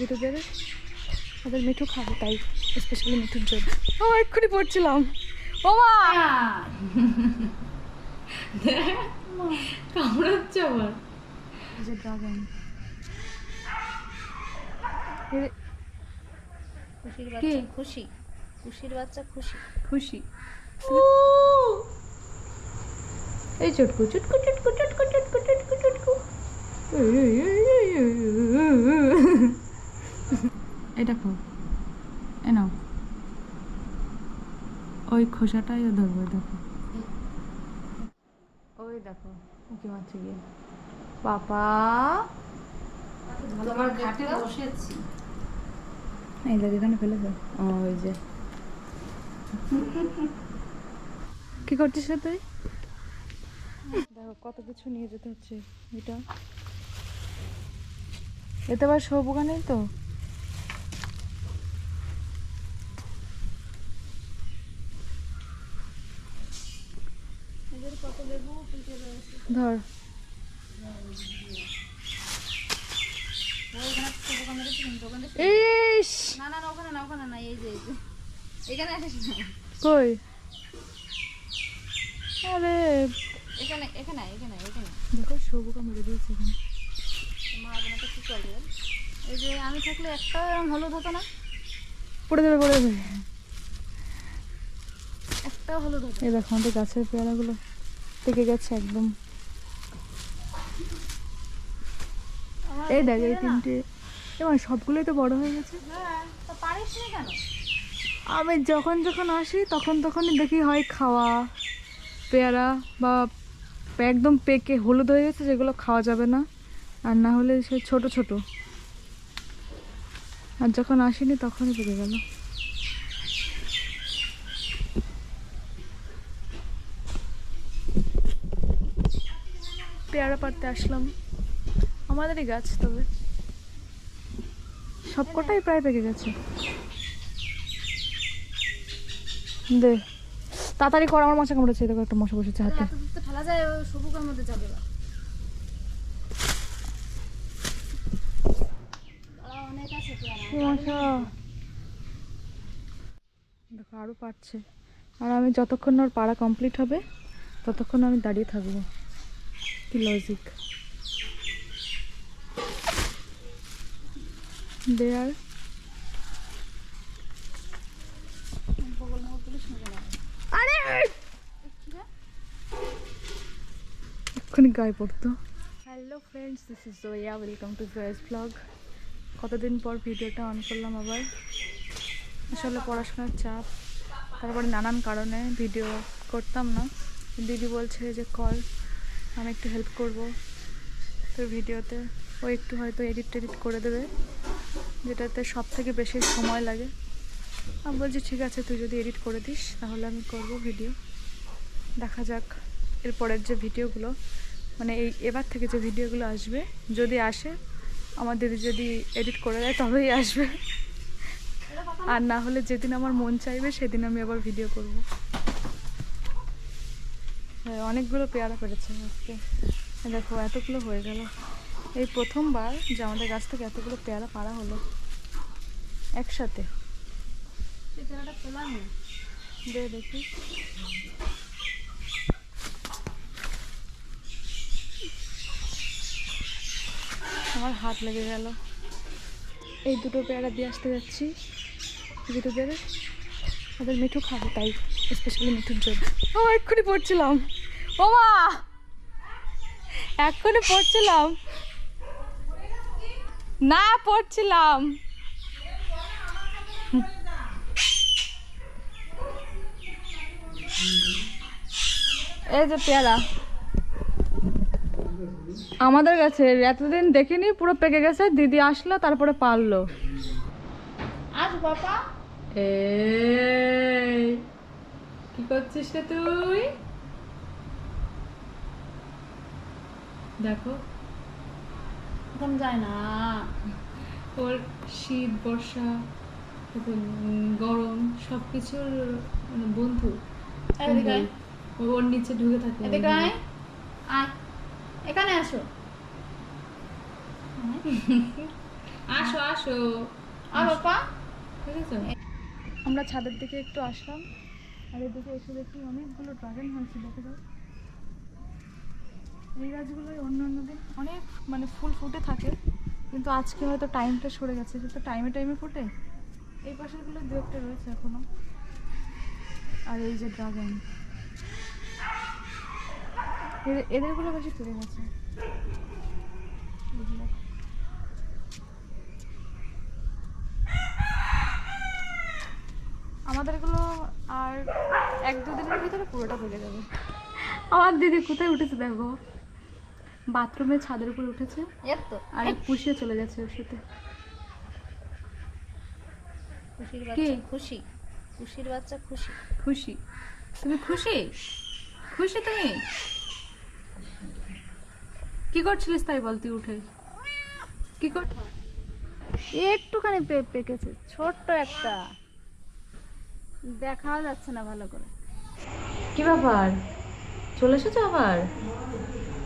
যেটা দেবে। ওদের মিঠু খাবে তাই স্পেশালি মিঠুর জন্য। ও এক্ষুনি পড়ছিলাম। ও মা! কামড়াচ্ছে আবার? ড্রাগন খুশির বাচ্চা খুশি। খুশির বাচ্চা খুশি। খুশি। এই চটকু চটকু চটকু চটকু চটকু চটকু চটকু। এই দেখো। এ নাও। ওই খোসাটাই ও ধরবে দেখো। ওই দেখো ওকে মারছে গিয়ে। পাপা তোমার ঘাটে বসেছি। এই দেখ এখানে ফেলে দাও ও, ওই যে। কি করছিস তুই? দেখো কত কিছু নিয়ে যেতে হচ্ছে। এটা। এতে আবার সবুকা নেই তো। ধর। ইস। না না না ওখানে না ওখানে না এই যে এই যে। এখানে আসিস না। কই? আরে। এখানে এখানে এখানে এখানে দেখো সবুকা মেরে দিয়েছে এখানে। মা আপনাকে কি করবে? এই যে আমি থাকলে একটা এরকম হলুদ হতো না? পড়ে দেবে পড়ে দেবে একটা হলুদ হতো। এই দেখো আমাদের গাছের পেয়ারাগুলো পেকে গেছে একদম। এই দেখ, এই তিনটে। এবার সবগুলোই তো বড় হয়ে গেছে। আমি যখন যখন আসি, তখন তখনই দেখি হয় খাওয়া, পেয়ারা বা একদম পেকে হলুদ হয়ে গেছে যেগুলো খাওয়া যাবে না। আর না হলে সে ছোট ছোট। আর যখন আসিনি, তখনই পেকে গেল। পেয়ারা পাড়তে আসলাম। আমাদেরই গাছ তবে। সবকটাই প্রায় পেকে গেছে। দে তাড়াতাড়ি কর আমার মশা কামড়েছে দেখো একটা মশা বসেছে হাতে। ঠেলা যায় সবুকের মধ্যে যাবে। দেখো আরও পারছে। আর আমি যতক্ষণ ওর পাড়া কমপ্লিট হবে ততক্ষণ আমি দাঁড়িয়ে থাকব। কি লজিক দে আর? এক্ষুনি গায়ে পড়তো। Hello friends this is Jaya welcome to Jaya's blog কতদিন পর ভিডিওটা অন করলাম আবার। আসলে পড়াশোনার চাপ। তারপরে নানান কারণে ভিডিও করতাম না। দিদি বলছে যে কর আমি একটু হেল্প করব। তোর ভিডিওতে ও একটু হয়তো এডিট টেডিট করে দেবে। যেটাতে সব থেকে বেশি সময় লাগে। আমি বলছি, ঠিক আছে, তুই যদি এডিট করে দিস, তাহলে আমি করব ভিডিও দেখা যাক এরপরের যে ভিডিওগুলো মানে এই এবার থেকে যে ভিডিওগুলো আসবে, যদি আসে, আমার দিদি যদি এডিট করে দেয়, তবেই আসবে। আর না হলে যেদিন আমার মন চাইবে, সেদিন আমি আবার ভিডিও করব। হ্যাঁ অনেকগুলো পেয়ারা পেরেছে আজকে। দেখো, এতগুলো হয়ে গেল। এই প্রথমবার যে আমাদের গাছ থেকে এতগুলো পেয়ারা পাড়া হলো একসাথে। দে দেখি। আমার হাত লেগে গেল। এই দুটো পেয়ারা দিয়ে আসতে যাচ্ছি। দুটো দেবে ওদের মিঠু খাবে তাই স্পেশালি মিঠুর জন্য। ও এক্ষুনি পড়ছিলাম। ও মা! এক্ষুনি পড়ছিলাম। না পড়ছিলাম। এই যে পেয়ারা। আমাদের কাছে এতদিন দেখিনি পুরো পেকে গেছে দিদি আসলো তারপরে পারল। বাবা। কি করছিস রে তুই? দেখো। এখন যায় না। ওর শীত বর্ষা গরম সব কিছুর মানে বন্ধু। ওর নিচে ঢুকে থাকে। এদিকে আয়। আয়। এখানে আসো। আসো আসো। ঠিক আছে। আমরা ছাদের দিকে একটু আসলাম। আর এদিকে এসে দেখি অনেকগুলো ড্রাগন হয়েছে দেখে যাও। এই গাছগুলোই অন্য অন্য দিন অনেক মানে ফুল ফুটে থাকে, কিন্তু আজকে হয়তো টাইমটা সরে গেছে। সে তো টাইমে টাইমে ফুটে, এই পাশেরগুলো দু একটা রয়েছে এখনও। আর এই যে ড্রাগন এদের এদেরগুলো বেশি ফুটে গেছে। আমাদের এগুলো আর এক দু দিনের ভিতরে পুরোটা পেকে যাবে। আমার দিদি কোথায় উঠেছে দেখো? বাথরুমে ছাদের উপরে উঠেছে আর পুষিয়ে চলে গেছে ওর সাথে। খুশির বাচ্চা খুশি। খুশির বাচ্চা খুশি। খুশি। তুমি খুশি? খুশি তুমি? কি করছিলিস তাই বল তুই উঠে? কি কর একটুখানি পে- পেকেছে ছোট্ট একটা। দেখা যাচ্ছে না ভালো করে। কি ব্যাপার? চলে এসেছ আবার?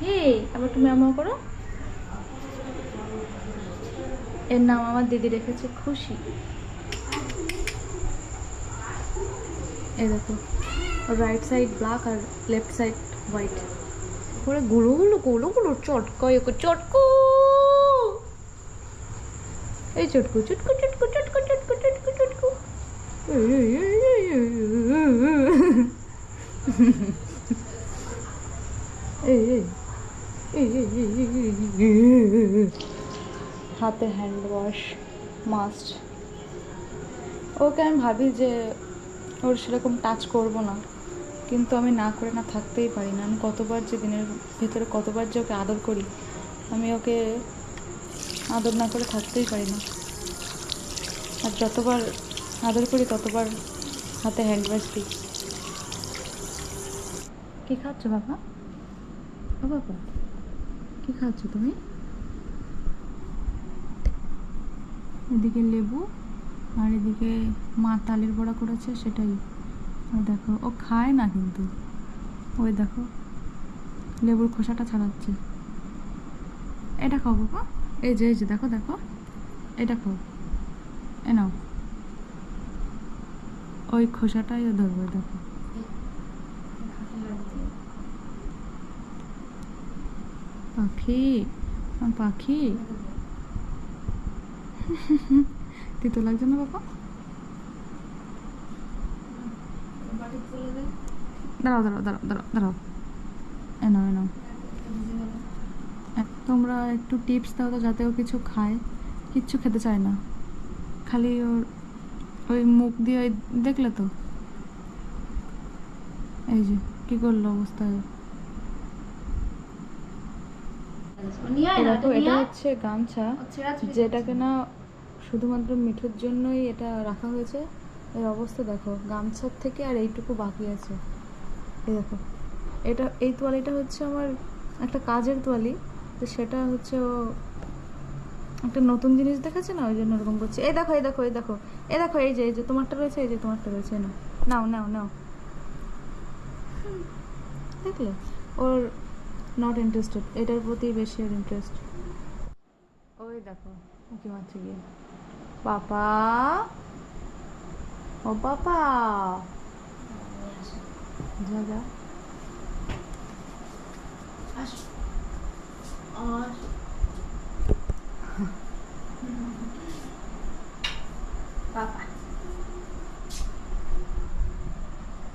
এই, আবার তুমি আমা করো। এর নাম আমার দিদি রেখেছে খুশি। এই দেখো রাইট সাইড ব্ল্যাক আর লেফট সাইড হোয়াইট পুরো গুলো গুলো গুলো গুলো, চটকো একো চটকো। এই চটকু চটকু চটকু চটকু চটকু চটকু চটকু। এই এই। হাতে হ্যান্ড ওয়াশ মাস্ট ওকে আমি ভাবি যে ওর সেরকম টাচ করব না, কিন্তু আমি না করে না থাকতেই পারি না। আমি কতবার যে দিনের ভেতরে কতবার যে ওকে আদর করি, আমি ওকে আদর না করে থাকতেই পারি না। আর যতবার আদর করি, ততবার হাতে হ্যান্ড ওয়াশ দিই। কী খাচ্ছ বাবা? ও বাবা। কী খাচ্ছ তুমি? এদিকে লেবু আর এদিকে মা তালের বড়া করেছে, সেটাই। ওই দেখো, ও খায় না কিন্তু। ওই দেখো, লেবুর খোসাটা ছাড়াচ্ছে। এটা খাও বাবা। এই যে এই যে, দেখো দেখো। এটা খাও। এ নাও। ওই খোসাটাই ও ধরবো, দেখো। পাখি পাখি। তিতো লাগছে না বাবা? দাঁড়াও দাঁড়াও দাঁড়াও দাঁড়াও দাঁড়াও। এনাও এনাও তোমরা একটু টিপস দাও তো যাতে ও কিছু খায়। কিচ্ছু খেতে চায় না। খালি ওর ওই মুখ দিয়ে দেখলে তো? এই যে, কি করল অবস্থায় নিয়ে আয় এই না, দেখো এটা। হচ্ছে গামছা যেটাকে না শুধুমাত্র মিঠুর জন্যই এটা রাখা হয়েছে। এর অবস্থা দেখো গামছার থেকে আর এইটুকু বাকি আছে। এই দেখো এটা এই তোয়ালিটা হচ্ছে আমার একটা কাজের তোয়ালি। তো সেটা হচ্ছে ও একটা নতুন জিনিস দেখেছে না ওই জন্য ওরকম করছে। এই দেখো এই দেখো এই দেখো এই দেখো এই যে এই যে তোমারটা রয়েছে এই যে তোমারটা রয়েছে না নাও নাও নাও। দেখলে? ওর নট ইন্টারেস্টেড এটার প্রতি বেশি আর ইন্টারেস্ট ওই দেখো উঁকি মারছে গিয়ে। পাপা ও পাপা যা যা।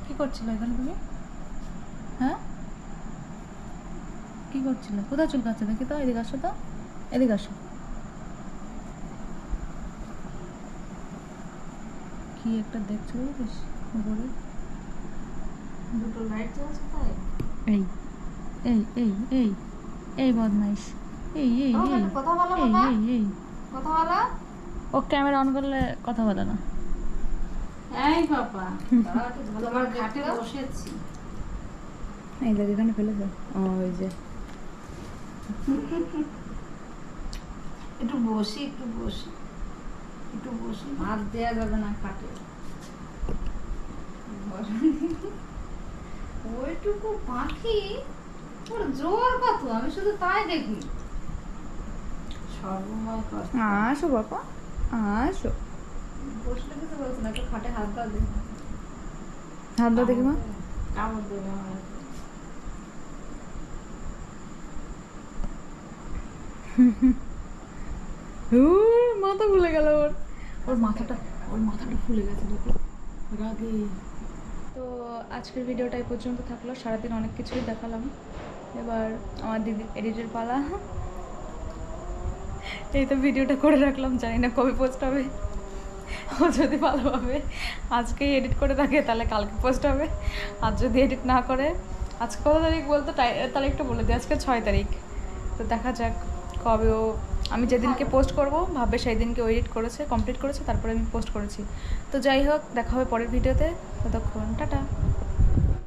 কি করছিলে এখানে তুমি? হ্যাঁ? কি করছিলে? কোথায় চুলকাচ্ছে? দেখি তো এদিকে আসো তো। এদিকে আসো। কি একটা দেখছ বুঝিস উপরে। দুটো লাইট জ্বলছে তাই এই এই এই এই এই বদমাইশ। এই এই এই কথা বলো এই এই এই। কথা বলো। ও ক্যামেরা অন করলে কথা বলে না। এই বাবা তোমার ঘাটে বসেছি। এই এখানে ফেলেছে। ও ওই যে। একটু বসি একটু বসি একটু বসি। ভাত দেওয়া যাবে না খাটে। ওইটুকু পাখি ওর জোর কত? আমি শুধু তাই দেখি। সর্বময় কষ্ট। আসো বাবা আসো। বসলে কিছু বলছে না একটু খাটে হাত দাও দেখি। হাত দাও দেখি মা। কামড় দেবে আমার। মাথা খুলে গেল ওর। ওর মাথাটা ওর মাথাটা ফুলে গেছে রাগে। তো আজকের ভিডিওটা এই পর্যন্ত থাকল। সারাদিন অনেক কিছুই দেখালাম। এবার আমার দিদি এডিটের পালা। এই তো ভিডিওটা করে রাখলাম, জানি না কবে পোস্ট হবে। ও যদি ভালোভাবে আজকেই এডিট করে থাকে, তাহলে কালকে পোস্ট হবে। আর যদি এডিট না করে, আজকে কত তারিখ বলতো? তারিখটা বলে দিই, আজকে ছয় তারিখ। তো দেখা যাক। কবে ও, আমি যেদিনকে পোস্ট করব ভাববে সেই দিনকে ও এডিট করেছে কমপ্লিট করেছে, তারপরে আমি পোস্ট করেছি। তো যাই হোক, দেখা হবে পরের ভিডিওতে ততক্ষণ, টাটা।